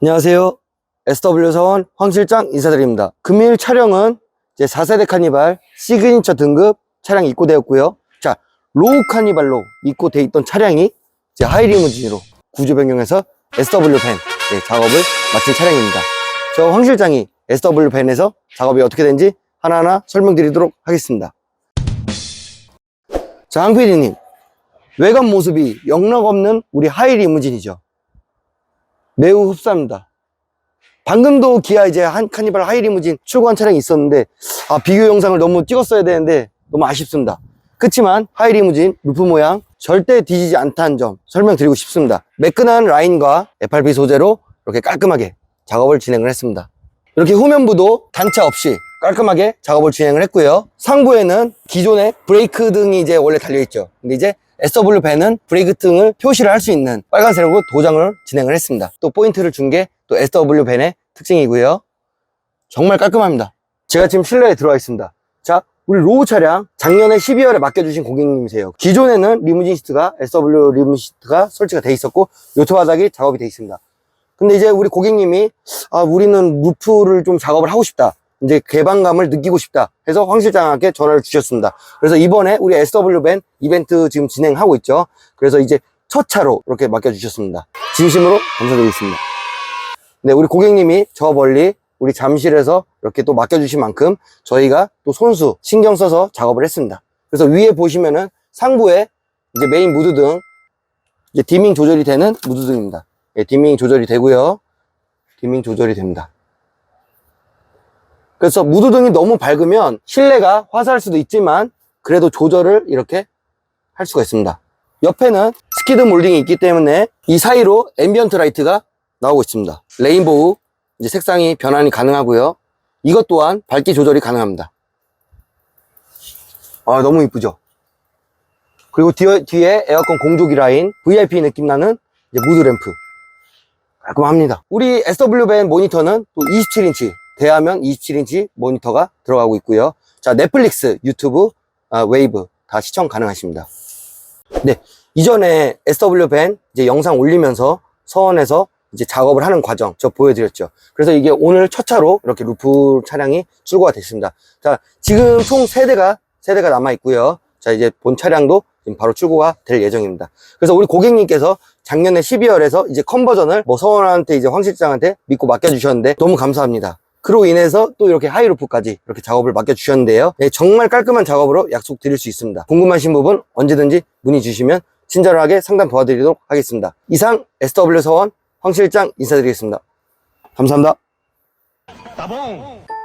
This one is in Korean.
안녕하세요. SW 사원 황 실장 인사드립니다. 금일 촬영은 제 4세대 카니발 시그니처 등급 차량이 입고되었고요. 자, 로우 카니발로 입고돼 있던 차량이 제 하이리무진으로 구조 변경해서 SW 밴 네, 작업을 마친 차량입니다. 저 황 실장이 SW 밴에서 작업이 어떻게 된지 하나하나 설명드리도록 하겠습니다. 자, 황 PD님. 외관 모습이 영락 없는 우리 하이리무진이죠. 매우 흡사합니다. 방금도 기아 이제 한 카니발 하이리무진 출고한 차량이 있었는데 아 비교 영상을 너무 찍었어야 되는데 너무 아쉽습니다. 그렇지만 하이리무진 루프 모양 절대 뒤지지 않다는 점 설명드리고 싶습니다. 매끈한 라인과 FRP 소재로 이렇게 깔끔하게 작업을 진행을 했습니다. 이렇게 후면부도 단차 없이 깔끔하게 작업을 진행을 했고요. 상부에는 기존의 브레이크 등이 이제 원래 달려있죠. 근데 이제 SW 밴은 브레이크 등을 표시를 할 수 있는 빨간색으로 도장을 진행을 했습니다. 또 포인트를 준 게 또 SW 밴의 특징이고요. 정말 깔끔합니다. 제가 지금 실내에 들어와 있습니다. 자, 우리 로우 차량 작년에 12월에 맡겨주신 고객님이세요. 기존에는 리무진 시트가 SW 리무진 시트가 설치가 돼 있었고 요트 바닥이 작업이 돼 있습니다. 근데 이제 우리 고객님이 아 우리는 루프를 좀 작업을 하고 싶다. 이제 개방감을 느끼고 싶다 해서 황 실장한테 전화를 주셨습니다. 그래서 이번에 우리 SW 밴 이벤트 지금 진행하고 있죠. 그래서 이제 첫 차로 이렇게 맡겨주셨습니다. 진심으로 감사드리겠습니다. 네, 우리 고객님이 저 멀리 우리 잠실에서 이렇게 또 맡겨주신 만큼 저희가 또 손수 신경 써서 작업을 했습니다. 그래서 위에 보시면은 상부에 이제 메인 무드등 이제 디밍 조절이 되는 무드등입니다. 예, 디밍 조절이 되고요. 디밍 조절이 됩니다. 그래서 무드등이 너무 밝으면 실내가 화사할 수도 있지만 그래도 조절을 이렇게 할 수가 있습니다. 옆에는 스키드 몰딩이 있기 때문에 이 사이로 앰비언트 라이트가 나오고 있습니다. 레인보우 이제 색상이 변환이 가능하고요. 이것 또한 밝기 조절이 가능합니다. 아 너무 이쁘죠? 그리고 뒤에, 뒤에 에어컨 공조기 라인 VIP 느낌 나는 이제 무드 램프 깔끔합니다. 우리 SW밴 모니터는 또 27인치 대화면 27인치 모니터가 들어가고 있고요. 자 넷플릭스, 유튜브, 아, 웨이브 다 시청 가능하십니다. 네 이전에 SW밴 이제 영상 올리면서 서원에서 이제 작업을 하는 과정 저 보여드렸죠. 그래서 이게 오늘 첫 차로 이렇게 루프 차량이 출고가 됐습니다. 자 지금 총 세대가 세대가 남아 있고요. 자 이제 본 차량도 바로 출고가 될 예정입니다. 그래서 우리 고객님께서 작년에 12월에서 이제 컨버전을 뭐 서원한테 이제 황 실장한테 믿고 맡겨주셨는데 너무 감사합니다. 그로 인해서 또 이렇게 하이루프까지 이렇게 작업을 맡겨주셨는데요. 네, 정말 깔끔한 작업으로 약속드릴 수 있습니다. 궁금하신 부분 언제든지 문의 주시면 친절하게 상담 도와드리도록 하겠습니다. 이상 SW 서원 황 실장 인사드리겠습니다. 감사합니다. 따봉!